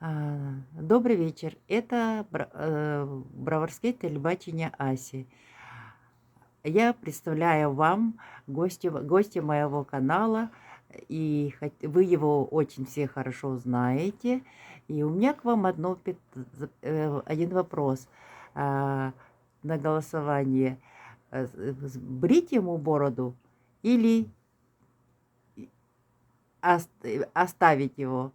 А, Добрый вечер. Это э, Броварское телебачение Аси. Я представляю вам гостя, гостя моего канала, и вы его очень все хорошо знаете. И у меня к вам одно, э, один вопрос а, на голосование. Э, Брить ему бороду или ост- оставить его?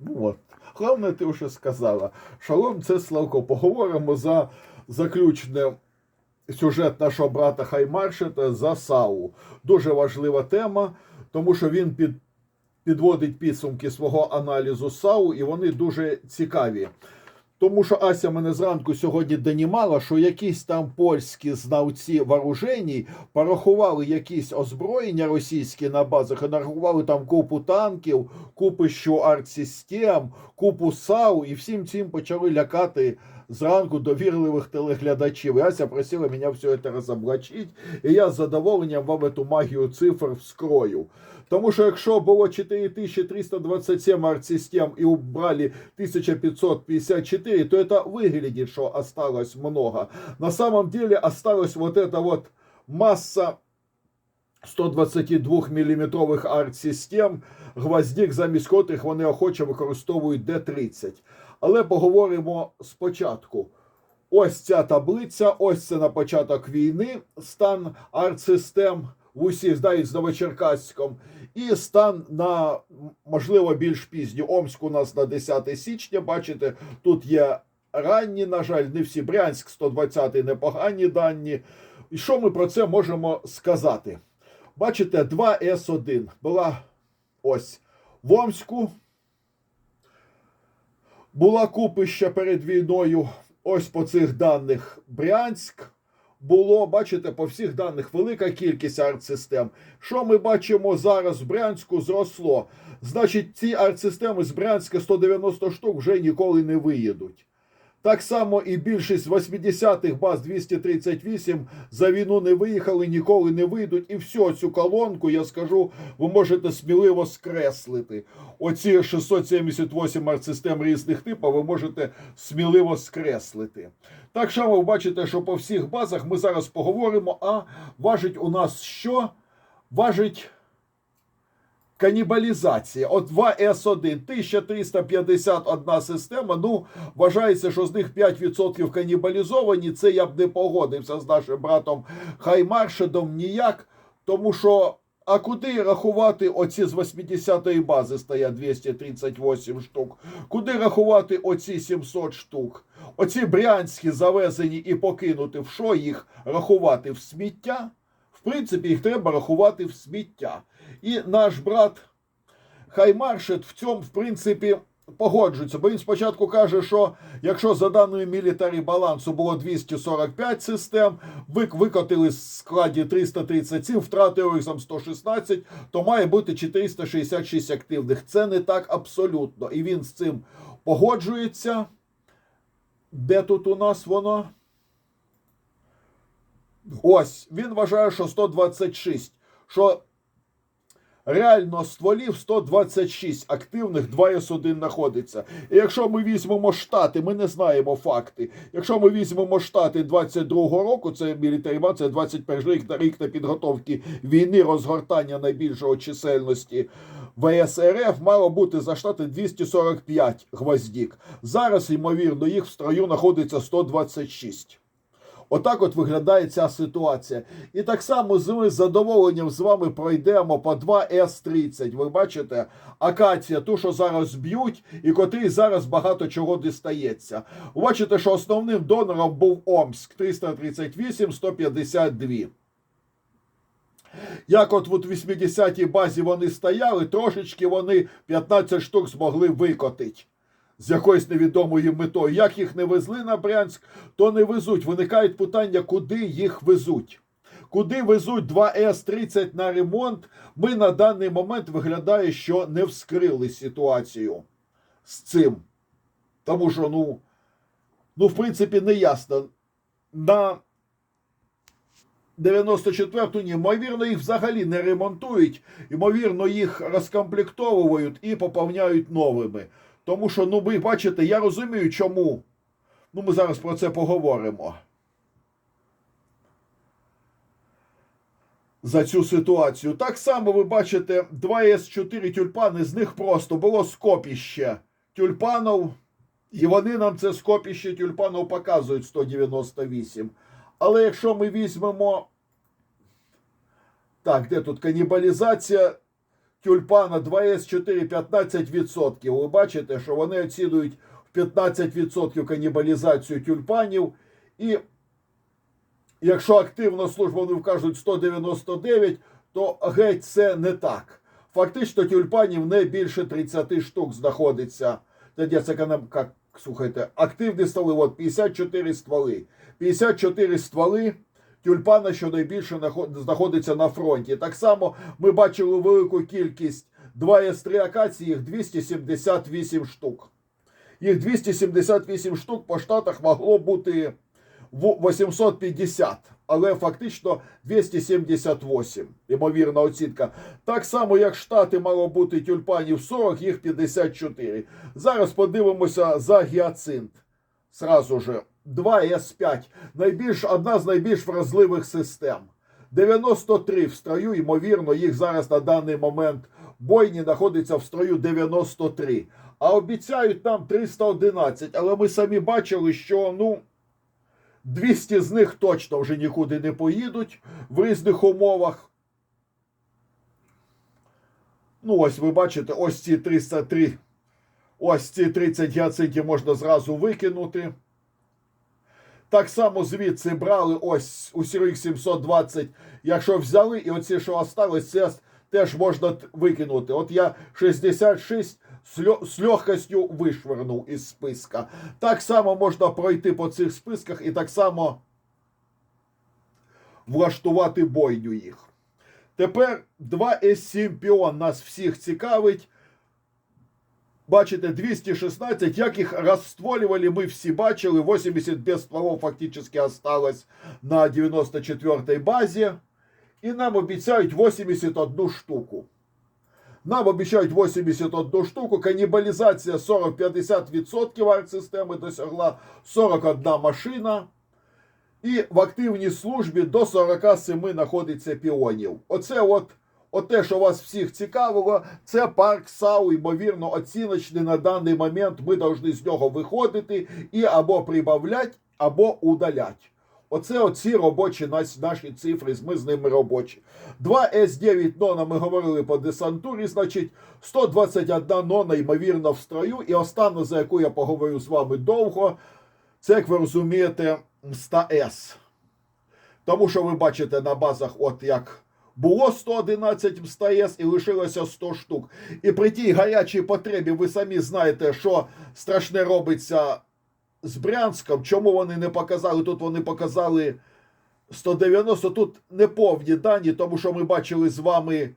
Ну от. Головне, ти вже сказала. Шалом, це Славко. Поговоримо за заключне сюжет нашого брата Хаймаршета за САУ. Дуже важлива тема, тому що він під, підводить підсумки свого аналізу САУ, і вони дуже цікаві. Тому що Ася мене зранку сьогодні донімала, що якісь там польські знавці вооруженій порахували якісь озброєння російські на базах, і нарахували там купу танків, купу що артсистем, купу САУ, і всім цим почали лякати зранку довірливих телеглядачів. І Ася просила мене все це розоблачити, і я з задоволенням вам эту магію цифр вскрою. Тому що якщо було 4327 артсистем і убрали 1554, то это выглядит, что осталось много. На самом деле осталась вот эта вот масса 122 міліметрових арт-систем, гвоздік, замість котрих вони охоче використовують Д-30. але поговоримо спочатку. Ось ця таблиця, ось це на початок війни стан арт-систем в усіх, навіть з Новочеркаськом, і стан на, можливо, більш пізній. Омськ у нас на 10 січня, бачите, тут є ранні, на жаль, не всі. Брянськ 120-й непогані дані. І що ми про це можемо сказати? Бачите, 2С1 була ось в Омську. Була купища перед війною. Ось по цих даних Брянськ. Було, бачите, по всіх даних велика кількість арт-систем. Що ми бачимо зараз в Брянську зросло? Значить, ці арт-системи з Брянська 190 штук вже ніколи не виїдуть. Так само і більшість 80-х баз 238 за війну не виїхали, ніколи не вийдуть. І всю цю колонку, я скажу, ви можете сміливо скреслити. Оці 678 артсистем різних типів ви можете сміливо скреслити. Так що ви бачите, що по всіх базах ми зараз поговоримо, а важить у нас що? Важить канібалізація. От 2С1, 1351 система. Ну, вважається, що з них 5% канібалізовані. Це я б не погодився з нашим братом Хаймаршедом ніяк. Тому що, а куди рахувати оці з 80-ї бази стоять 238 штук? Куди рахувати оці 700 штук? Оці брянські завезені і покинути, в що їх рахувати в сміття? В принципі, їх треба рахувати в сміття. І наш брат Хаймаршет в цьому, в принципі, погоджується. Бо він спочатку каже, що якщо за даною мілітарі балансу було 245 систем, ви- викотили з складі 337, втратили їх 116, то має бути 466 активних. Це не так абсолютно. І він з цим погоджується. Де тут у нас воно? Ось, він вважає, що 126. Що реально стволів 126 активних 2С1 знаходиться. І якщо ми візьмемо штати, ми не знаємо факти. Якщо ми візьмемо штати 22-го року, це мілітарі, це 21 рік на рік на підготовки війни, розгортання найбільшого чисельності ВС РФ мало бути за штати 245 гвоздік. Зараз, ймовірно, їх в строю знаходиться 126. Отак от виглядає ця ситуація. І так само з- задоволенням з вами пройдемо по 2С-30. Ви бачите, акація, ту, що зараз б'ють, і котрій зараз багато чого дістається. Ви бачите, що основним донором був Омськ 338, 152. Як от в 80-й базі вони стояли, трошечки вони 15 штук змогли викотити з якоюсь невідомою метою. Як їх не везли на Брянськ, то не везуть. Виникають питання, куди їх везуть. Куди везуть 2С-30 на ремонт, ми на даний момент виглядає, що не вскрили ситуацію з цим. Тому що, ну, ну в принципі, не ясно. На 94-ту ні, ймовірно, їх взагалі не ремонтують, ймовірно, їх розкомплектовують і поповняють новими. Тому що, ну, ви бачите, я розумію, чому. Ну, ми зараз про це поговоримо. За цю ситуацію. Так само ви бачите, 2 С4 тюльпани, з них просто було скопіще тюльпанів, і вони нам це скопіще тюльпанів показують 198. Але якщо ми візьмемо. Так, де тут канібалізація тюльпана 2С4 15%. Ви бачите, що вони оцінюють в 15% канібалізацію тюльпанів. І якщо активна служба вони вкажуть 199, то геть це не так. Фактично тюльпанів не більше 30 штук знаходиться. Тоді це як, слухайте, активні стволи, от 54 стволи. 54 стволи тюльпана, що найбільше знаходиться на фронті. Так само ми бачили велику кількість 2С3 акації, їх 278 штук. Їх 278 штук по штатах могло бути в- 850, але фактично 278, ймовірна оцінка. Так само, як штати мало бути тюльпанів 40, їх 54. Зараз подивимося за гіацинт. Сразу же 2С5. Найбільш, одна з найбільш вразливих систем. 93 в строю, ймовірно, їх зараз на даний момент бойні знаходиться в строю 93. А обіцяють нам 311. Але ми самі бачили, що ну 200 з них точно вже нікуди не поїдуть в різних умовах. Ну, ось ви бачите, ось ці 303. Ось ці 30 гіацинтів можна зразу викинути. Так само звідси брали ось у Сірих 720, якщо взяли, і оці, що осталось, це теж можна викинути. От я 66 з легкостю вишвернув із списка. Так само можна пройти по цих списках і так само влаштувати бойню їх. Тепер 2С7 піон нас всіх цікавить. Бачите, 216, як їх розстволювали, ми всі бачили. 80 без стволов фактично осталось на 94-й базі. І нам обіцяють 81 штуку. Нам обіцяють 81 штуку. Канібалізація 40-50% артсистеми досягла 41 машина. І в активній службі до 47 знаходиться піонів. Оце от, от те, що вас всіх цікавило, це парк САУ, ймовірно, оціночний на даний момент. Ми повинні з нього виходити і або прибавляти, або удалять. Оце оці робочі наші цифри, ми з ними робочі. 2 С9 нона ми говорили по десантурі, значить 121 нона, ймовірно, в строю. І остання, за яку я поговорю з вами довго, це, як ви розумієте, Мста С. Тому що ви бачите на базах, от як було 111 Мста С і лишилося 100 штук. І при тій гарячій потребі ви самі знаєте, що страшне робиться з Брянськом. Чому вони не показали? Тут вони показали 190, тут неповні дані, тому що ми бачили з вами,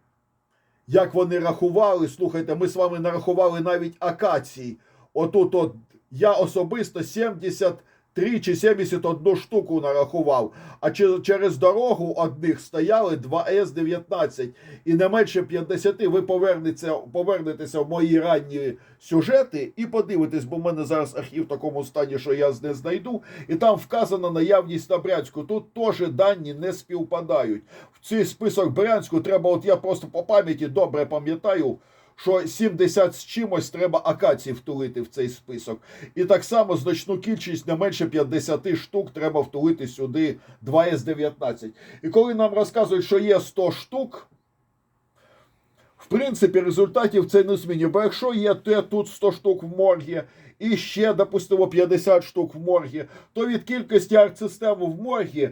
як вони рахували. Слухайте, ми з вами нарахували навіть акації. Отут от я особисто 73 чи 71 штуку нарахував. А через дорогу одних стояли 2С-19. І не менше 50 ви повернетеся в мої ранні сюжети і подивитесь, бо в мене зараз архів в такому стані, що я не знайду. І там вказана наявність на Брянську. Тут теж дані не співпадають. В цей список Брянську треба, от я просто по пам'яті добре пам'ятаю. Що 70 з чимось треба акацій втулити в цей список. І так само значну кількість не менше 50 штук треба втулити сюди 2С19. І коли нам розказують, що є 100 штук, в принципі, результатів це не змінює. Бо якщо є те тут 100 штук в моргі, і ще, допустимо, 50 штук в моргі, то від кількості артсистем в моргі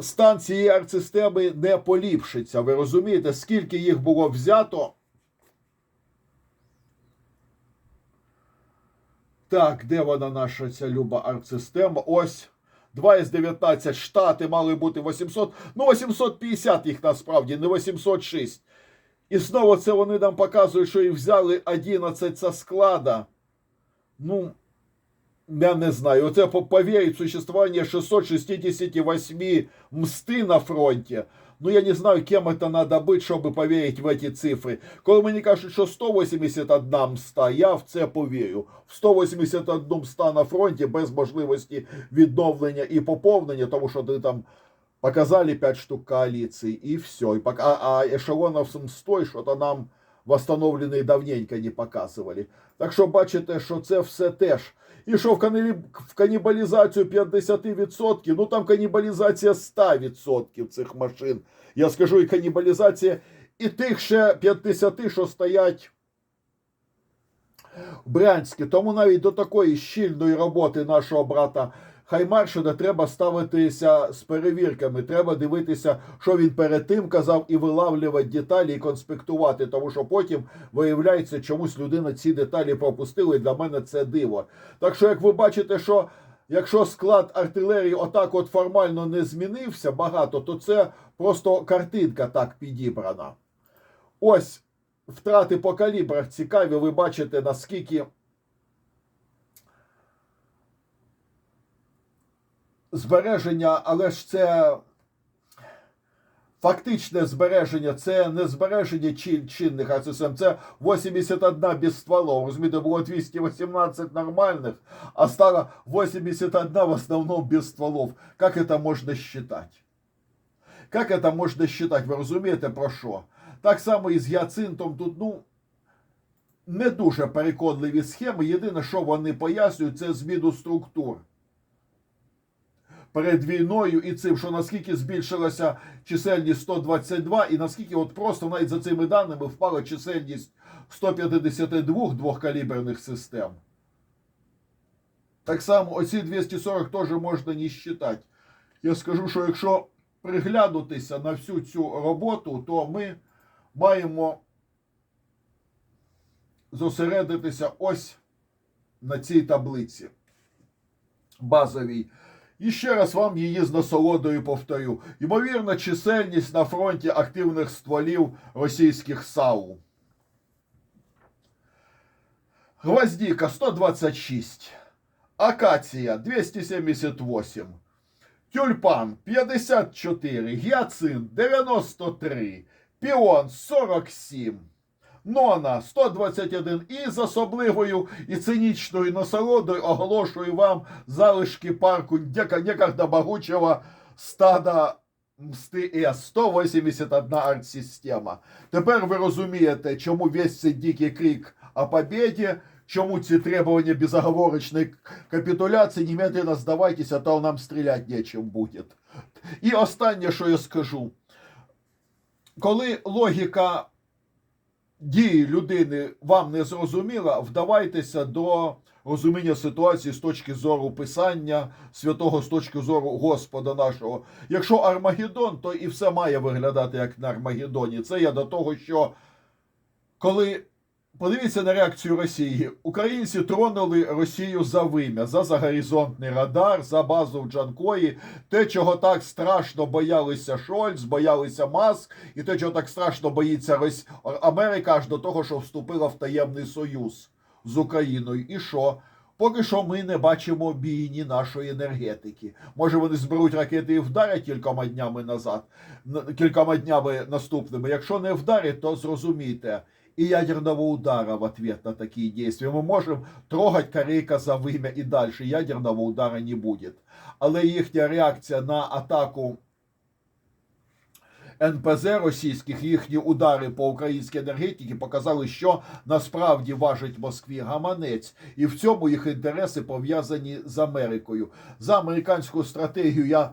стан цієї артсистеми не поліпшиться. Ви розумієте, скільки їх було взято? Так, де вона наша ця люба артсистема? Ось. 2 із 19 штати мали бути 800, ну 850 їх насправді, не 806. І знову це вони нам показують, що їх взяли 11 со склада. Ну, я не знаю, оце по- поверить в существование 668 мсты на фронте. Ну, я не знаю, кем это надо быть, щоб поверить в эти цифри. Коли мені кажуть, що 181 мста, я в це повірю. В 181 мста на фронті без можливості відновлення і поповнення, тому що ти там показали 5 штук коаліцій і все. І пока, а, а ешелонов з мстой, що-то нам восстановлений давненько не показували. Так що бачите, що це все теж. І що в, канібалізацію 50%, ну там канібалізація 100% цих машин. Я скажу, і канібалізація і тих ще 50, що стоять в. Тому навіть до такої щільної роботи нашого брата Хаймаршина треба ставитися з перевірками. Треба дивитися, що він перед тим казав, і вилавлювати деталі і конспектувати. Тому що потім виявляється, чомусь людина ці деталі пропустила, і для мене це диво. Так що, як ви бачите, що якщо склад артилерії отак от формально не змінився багато, то це просто картинка так підібрана. Ось втрати по калібрах цікаві. Ви бачите, наскільки збереження, але ж це фактичне збереження, це не збереження чин- чинних АССМ, це 81 без стволов. Розумієте, було 218 нормальних, а стало 81 в основном без стволов. Как это можно считать? Как это можна считать? Ви розумієте про що? Так само і з гіацинтом тут, ну, не дуже переконливі схеми. Єдине, що вони пояснюють, це зміну структур. Перед війною і цим, що наскільки збільшилася чисельність 122, і наскільки от просто навіть за цими даними впала чисельність 152 двохкаліберних систем. Так само оці 240 теж можна не считати. Я скажу, що якщо приглянутися на всю цю роботу, то ми маємо зосередитися ось на цій таблиці базовій. І ще раз вам її з насолодою повторю. Ймовірна чисельність на фронті активних стволів російських САУ. Гвоздіка 126. Акація 278. Тюльпан 54, гіацинт 93, піон 47, нона 121 і з особливою і цинічною насолодою оголошую вам залишки парку некогда могучого стада Мсти С 181 артсистема. Тепер ви розумієте, чому весь цей дикий крик о победі, чому ці требування безоговорочної капітуляції, немедленно здавайтеся, то нам стріляти нечим буде. І останнє, що я скажу. Коли логіка дії людини вам не зрозуміла, вдавайтеся до розуміння ситуації з точки зору писання святого, з точки зору Господа нашого. Якщо Армагеддон, то і все має виглядати як на Армагеддоні. Це я до того, що коли подивіться на реакцію Росії, українці тронули Росію за вим'я, за загоризонтний радар, за базу в Джанкої, те, чого так страшно боялися Шольц, боялися Маск, і те, чого так страшно боїться Рос... Америка аж до того, що вступила в таємний союз з Україною. І що? Поки що ми не бачимо бійні нашої енергетики. Може, вони зберуть ракети і вдарять кількома днями назад, кількома днями наступними. Якщо не вдарять, то зрозумійте. И ядерного удара в ответ на такие действия. Мы можем трогать Корейка за вим'я і далі. Ядерного удара не буде. Але їхня реакція на атаку НПЗ російських, їхні удари по українській енергетиці показали, що насправді важить Москві гаманець, і в цьому їх інтереси пов'язані з Америкою. За американську стратегію я.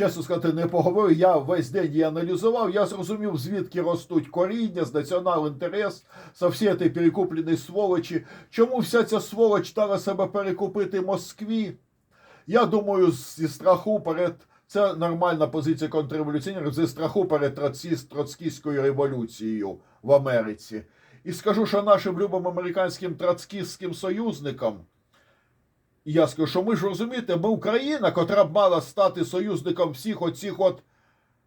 Чесно сказати, не поговорю. Я весь день її аналізував. Я зрозумів, звідки ростуть коріння з націонал інтерес со всієї цієї перекупленої сволочі. Чому вся ця сволоч стала себе перекупити Москві? Я думаю, зі страху перед це нормальна позиція контрреволюціонерів, зі страху перед троцкіс- троцкістською революцією в Америці. І скажу, що нашим любим американським троцкістським союзникам. Я скажу, що ми ж розумієте, ми Україна, котра б мала стати союзником всіх оцих от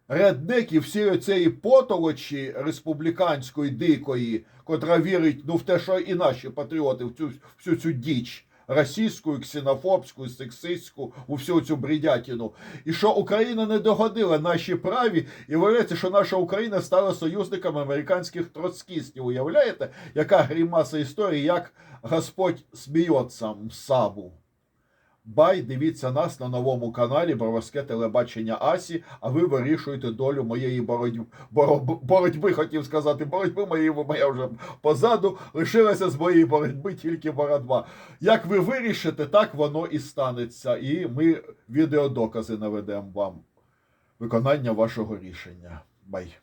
реднеків, всієї цієї потолочі республіканської дикої, котра вірить ну, в те, що і наші патріоти в цю всю цю діч російську, ксенофобську, сексистську, у всю цю бредятину. І що Україна не догодила наші праві, і виявляється, що наша Україна стала союзником американських троцкістів. Уявляєте, яка грімаса історії, як Господь сміється сабу. Бай, дивіться нас на новому каналі Броварське телебачення Асі, а ви вирішуєте долю моєї боротьби, боротьби, хотів сказати, боротьби моєї, моя вже позаду, лишилася з моєї боротьби тільки боротьба. Як ви вирішите, так воно і станеться. І ми відеодокази наведемо вам виконання вашого рішення. Бай.